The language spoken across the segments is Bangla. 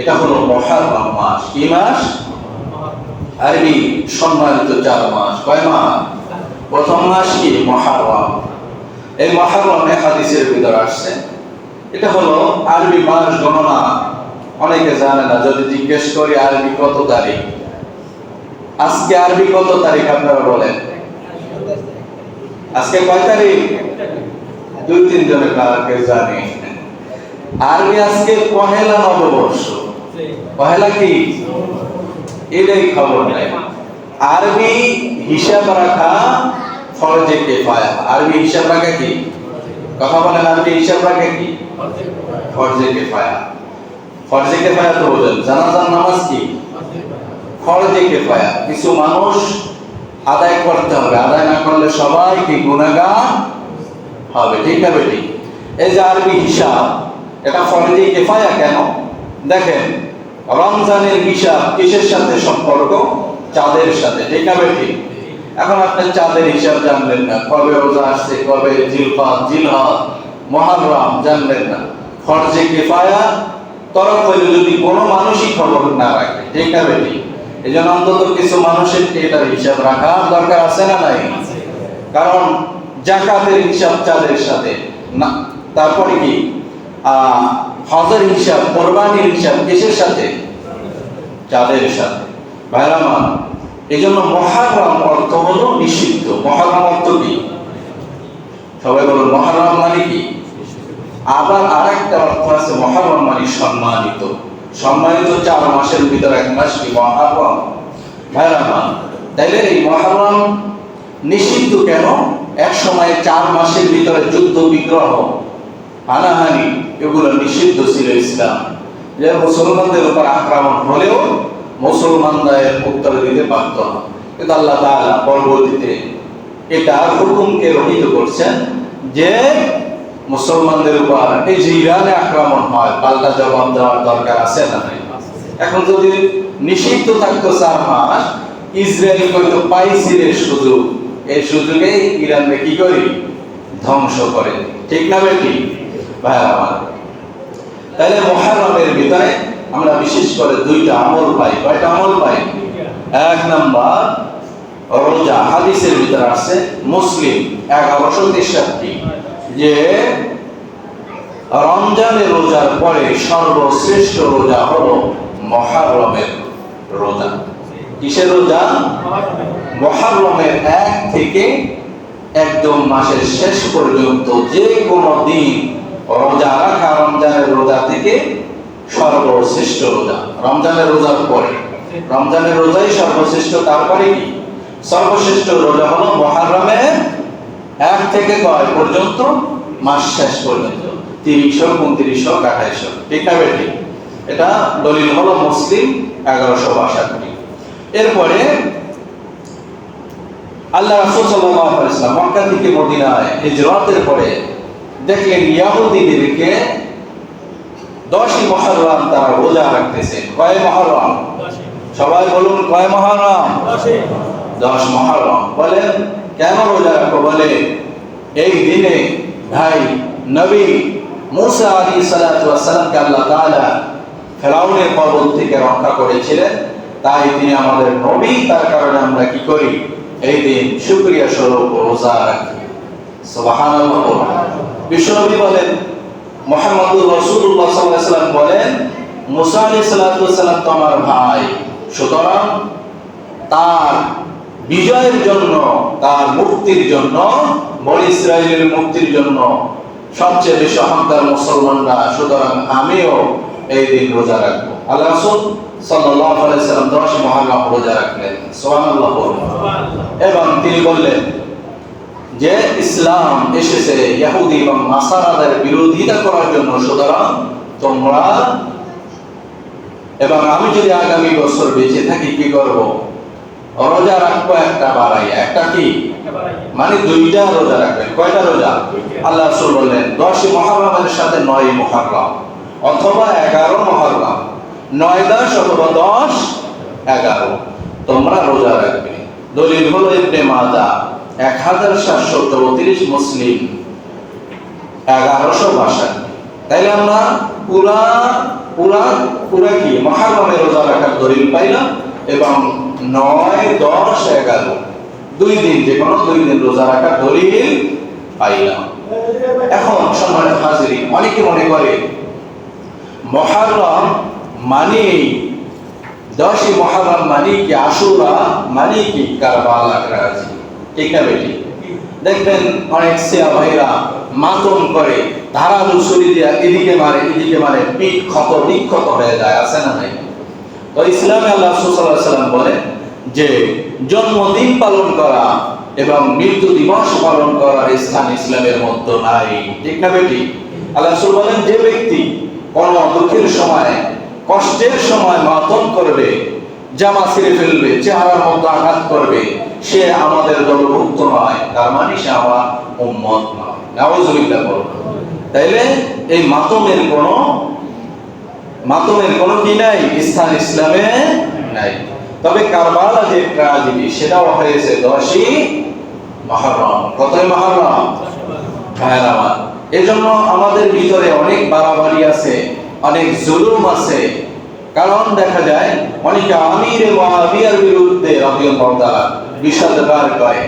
এটা হলো মহারম মাস। কি মাস? আরবি, সম্মানিত চার মাস। কয় মাস? প্রথম মাস কি? মহারম। এই মহারমে হাদিসের ভিতর আসছে। এটা হলো আরবি মাস গণনা। অনেকে জানে না, যদি জিজ্ঞেস করি আরবি কত তারিখ? আজকে আরবি কত তারিখ আপনারা বলেন? আজকে কয় তারিখ? দুই তিন জনের কালকে জানি? আরবি আজকে পহেলা নববর্ষ। পহেলা কি? এটাই খবর নাই। আরবি হিসাব রাখা ফরজে কেফায়া আরবি হিসাব রাখা কি? কথা বলেন আরবি হিসাব রাখা কি? ফরজে কেফায়া ফরজে কেফায়া তো বলেন জানাজার নামাজ কি? ফরজে কেফায়া কিছু মানুষ আদায় করতে হবে। আদায় না করলে সবাই কি গুণাগার হবে? ঠিক হবে ঠিক এই যে আরবি হিসাব এটা ফরজে কেফায়া কেন? দেখেন, রমজানের হিসাব কিসের সাথে সম্পর্ক? চাঁদের সাথে, ঠিক হবে ঠিক এখন আপনি চাঁদের হিসাব জানলেন না, কবে রোজা আসছে, কবে জিলফাত জিলহদ মহারম জানলেন না। ফরজে কেফায়া তরফ হইলে যদি কোনো মানুষই খবর না রাখে, ঠিক হবে ঠিক এই জন্য অন্তত কিছু মানুষের এটার হিসাব রাখা দরকার আছে না নাই? কারণ জাকাতের হিসাব চাঁদের সাথে। না, তারপরে কি? হজের হিসাব, কোরবানির হিসাব কিসের সাথে? চাঁদের সাথে। ভাইরামা এই জন্য মহারম অর্থ হল নিষিদ্ধ। মহারম অর্থ কি? সবাই বলুন, মহারম মানে কি? আবার আর একটা অর্থ আছে, মহারম মানে সম্মানিত। সম্মানিত চার মাসের ভিতরে এক মাস কি মহারম? ভাইরামা তাইলে এই মহারাম নিষিদ্ধ কেন? এক সময় চার মাসের ভিতরে যুদ্ধ, বিগ্রহ হানাহানি, এগুলো নিষিদ্ধ ছিল ইসলাম। যে মুসলমানদের উপর আক্রমণ হলেও মুসলমানরা এর উত্তর দিতে পারত না। কিন্তু আল্লাহ তাআলা পরবর্তীতে এটা হুকুমকে রহিত করছেন যে মুসলমানদের উপর এই যে ইরানে আক্রমণ হয়, পাল্টা জবাব দেওয়ার দরকার আছে না এখন যদি নিষিদ্ধ থাকতো চার মাস, ইসরায়েল হয়তো রে সুযোগ। এই সুযোগে ইরানকে কি করি? ধ্বংস করে ঠিক না বেটি আমার তাহলে মহারমের ভিতরে আমরা বিশেষ করে দুইটা আমল পাই। কয়টা আমল পাই? এক রোজা। হাদিসের ভিতরে আছে, মুসলিম যে রমজানের রোজার পরে সর্বশ্রেষ্ঠ রোজা হলো মহারমের রোজা। কিসের রোজা? মহারমের এক থেকে একদম মাসের শেষ পর্যন্ত যে কোনো দিন রোজা রাখা রমজানের রোজা থেকে সর্বশ্রেষ্ঠ রোজা। রমজানের রোজার পরে। রমজানের রোজাই সর্বশ্রেষ্ঠ, তারপরে কি? সর্বশ্রেষ্ঠ রোজা হলো মহারমের এক থেকে কয় পর্যন্ত? মাস শেষ পর্যন্ত। তিরিশশো উনত্রিশশো আঠাইশশো। ঠিক না বেটি এটা দলিল হলো মুসলিম এগারোশো বাষট্টি। এরপরে আল্লাহ রাসূল ওয়াসাল্লাম মক্কা থেকে মদিনায় হিজরতের পরে দেখলেন ইহুদিদেরকে দশই মহরম তারা রোজা রাখতেছে। কয় মহরম? সবাই বলুন কয় মহরম? দশ মহরম। বলেন কেন রোজা রাখো বলে এই দিনে ভাই নবী মুসা আলী সালাতামকে আল্লাহ তাআলা ফেরাউনের কবল থেকে রক্ষা করেছিলেন। তাই তিনি আমাদের নবী তার কারণে আমরা কি করি? এই দিন শুকরিয়া স্বরূপ রোজা রাখি। সুবহানাল্লাহ বিশ্বনবী বলেন মোহাম্মদুর রাসূলুল্লাহ সাল্লাল্লাহু বলেন মুসা আলাইহিস সালাতু তো আমার ভাই। সুতরাং তার বিজয়ের জন্য তার মুক্তির জন্য বনি ইসরায়েলের মুক্তির জন্য সবচেয়ে বেশি হকদার মুসলমানরা সুতরাং আমিও এই দিন রোজা রাখব। আল্লাহ রাসূল সাল্লাম দশ মহরম রোজা রাখলেন। সুবহানাল্লাহ। এবং তিনি বললেন যে ইসলাম এসেছে ইহুদি এবং নাসারাদের বিরোধিতা করার জন্য সুতরাং তোমরা এবং আমি যদি আগামী বছর বেঁচে থাকি কি করব? রোজা রাখব একটা বাড়াই একটা কি? মানে দুইটা রোজা রাখবেন। কয়টা রোজা? আল্লাহ রাসূল বললেন দশ মহরমের সাথে নয় মহরম অথবা এগারো মহরম নয় দশ অথবা দশ এগারো। তোমরা রোজা রাখবে। দলিল হলো ইবনে মাজা এক হাজার সাতশো চৌত্রিশ মুসলিম, এগারোশো বাষট্টি। তাইলে আমরা পুরা পুরা পুরা কি? রোজা রাখার পাইলাম এবং নয়, দশ, এগারো, দুই দিন যে কোনো দুই দিন রোজা রাখার পাইলাম। এখন সম্মানিত হাজিরি অনেকে মনে করে মহারম মানে দশই মহারম মানে কি আশুরা মানে কি কারবালা রাজি? ঠিক বেটি দেখবেন অনেক সিয়া ভাইরা মাতম করে ধারালু ছুরি দিয়া এদিকে মারে এদিকে মারে, পিঠ ক্ষত বিক্ষত হয়ে যায়, আছে না নাই? তো ইসলামে আল্লাহ সুসাল্লাহ সাল্লাম বলেন যে, জন্মদিন পালন করা এবং মৃত্যু দিবস পালন করার স্থান ইসলামের মধ্যে নাই। ঠিক না বেটি? আল্লাহ রাসূল বলেন, যে ব্যক্তি কোন দুঃখের সময়, কষ্টের সময় মাতম করবে, জামা ছিঁড়ে ফেলবে, চেহারার মধ্যে আঘাত করবে সে আমাদের দলভুক্ত নয়, তার মানে সে আমার উম্মত নয়। তাইলে এই মাতমের কোনো মাতমের কোনো কি নাই? স্থান ইসলামে নাই। তবে কারবালা যে ট্রাজেডি সেটাও হয়েছে দশই মহরম। কতই মহরম? ভাইয়ের এজন্য আমাদের ভিতরে অনেক বাড়াবাড়ি আছে, অনেক জুলুম আছে। কারণ দেখা যায় অনেকে আমির এবং আবিয়ার বিরুদ্ধে রাদিয়াল্লাহু তাআলা বিষাদগার করে।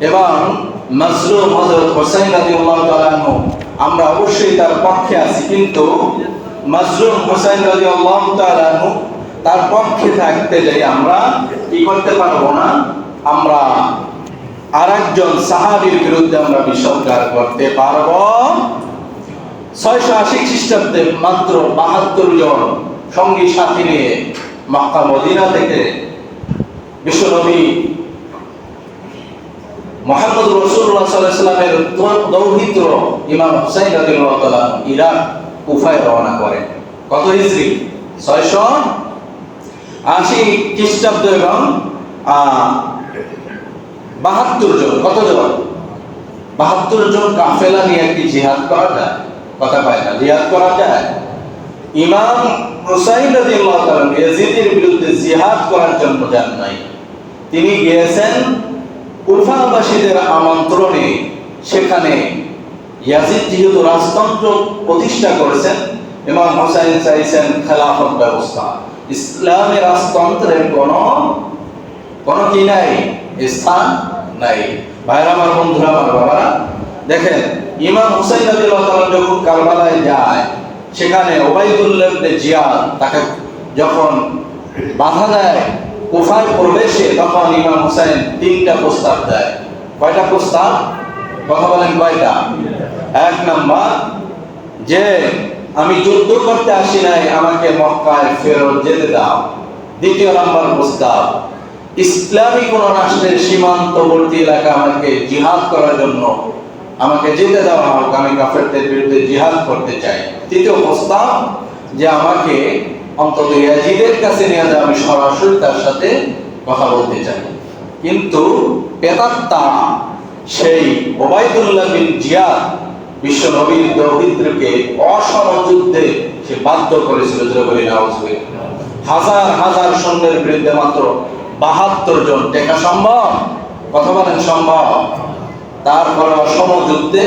এবং মাজলুম হযরত হোসেন রাদিয়াল্লাহু তাআলা আনহু, আমরা অবশ্যই তার পক্ষে আছি, কিন্তু মাজলুম হোসেন রাদিয়াল্লাহু তাআলা আনহু তার পক্ষে থাকতে যাই আমরা কি করতে পারব না? আমরা আরেকজন সাহাবীর বিরুদ্ধে আমরা বিষদগার করতে পারব। ছয়শো আশি খ্রিস্টাব্দে মাত্র বাহাত্তর জন সঙ্গী সাথী নিয়ে মক্কা মদিনা থেকে বিশ্বনবী মোহাম্মদ রসুল্লাহ সাল্লামের দৌহিত্র ইমাম হুসাইন তাআলা ইরাক, কুফায় রওনা করেন। কত হিজরি? ছয়শো আশি খ্রিস্টাব্দ এবং বাহাত্তর জন। কত জন? বাহাত্তর জন কাফেলা নিয়ে একটি জিহাদ করা যায়। কথা পায় না, জিহাদ করা যায়? ইমাম হুসাইন রাদিয়াল্লাহু তাআলা ইয়াজিদের বিরুদ্ধে জিহাদ করার জন্য যান নাই। তিনি গিয়েছেন কুফাবাসীদের আমন্ত্রণে। সেখানে ইয়াজিদ যেহেতু রাজতন্ত্র প্রতিষ্ঠা করেছেন, ইমাম হুসাইন চাইছেন খেলাফত ব্যবস্থা। ইসলামী রাজতন্ত্রের কোন কোন কি নাই? স্থান নাই। ভাইরা আমার, বন্ধুরা, আমার বাবারা, দেখেন, ইমাম হুসাইন রাদিয়াল্লাহু তাআলা যখন কারবালায় যায় সেখানে ওবাইদুল্লাহ ইবনে জিয়াদ, তাকে যখন বাধা দেয়, কুফায় প্রবেশে তখন ইমাম হুসাইন তিনটা প্রস্তাব দেয়। কয়টা প্রস্তাব? কথা বলেন কয়টা? এক নাম্বার, যে আমি যুদ্ধ করতে আসি নাই, আমাকে মক্কায় ফেরত যেতে দাও। দ্বিতীয় নাম্বার প্রস্তাব, ইসলামী কোন রাষ্ট্রের সীমান্তবর্তী এলাকা আমাকে জিহাদ করার জন্য আমাকে যেতে দেওয়া হোক আমি কাফেরদের বিরুদ্ধে জিহাদ করতে চাই। তৃতীয় প্রস্তাব যে আমাকে অন্তত ইয়াজিদের কাছে নিয়ে যায় আমি সরাসরি তার সাথে কথা বলতে চাই। কিন্তু পেতাত্তা সেই ওবাইদুল্লাহ বিন জিয়াদ বিশ্ব নবীর দৌহিত্রকে অসম যুদ্ধে সে বাধ্য করেছিল হাজার হাজার সৈন্যের বিরুদ্ধে মাত্র বাহাত্তর জন টেকা সম্ভব? কথা বলেন, সম্ভব? তারপরে অসম যুদ্ধে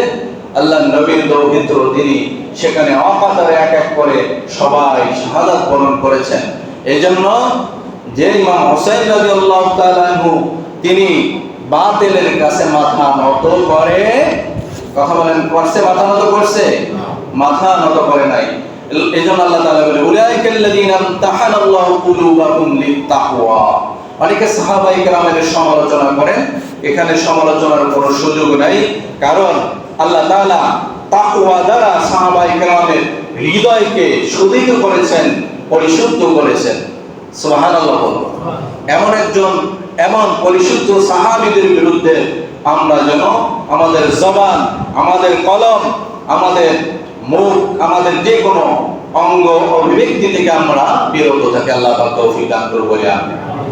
আল্লাহ নবীর দৌহিত্র তিনি সেখানে অকাতারে এক এক করে সবাই শাহাদাত বরণ করেছেন। এই জন্য যে ইমাম হোসেন রাদিয়াল্লাহু তাআলা আনহু তিনি বাতিলের কাছে মাথা নত করে কথা বলেন করছে মাথা নত করছে? মাথা নত করে নাই। এই জন্য আল্লাহ তাআলা বলে উলাইকাল্লাযীনা ইমতাহানাল্লাহু কুলুবাহুম লিত্তাকওয়া অনেকে সাহাবাই সমালোচনা করেন, এখানে সমালোচনার কোনো সুযোগ নাই, কারণ আল্লাহ দ্বারা সাহাবাই কেরামের হৃদয়কে শুদ্ধিত করেছেন, পরিশুদ্ধ করেছেন। এমন একজন, এমন পরিশুদ্ধ সাহাবীদের বিরুদ্ধে আমরা যেন আমাদের জবান, আমাদের কলম, আমাদের মুখ, আমাদের যে কোনো অঙ্গ অভিব্যক্তি থেকে আমরা বিরত থাকি। আল্লাহ তৌফিক দান আমি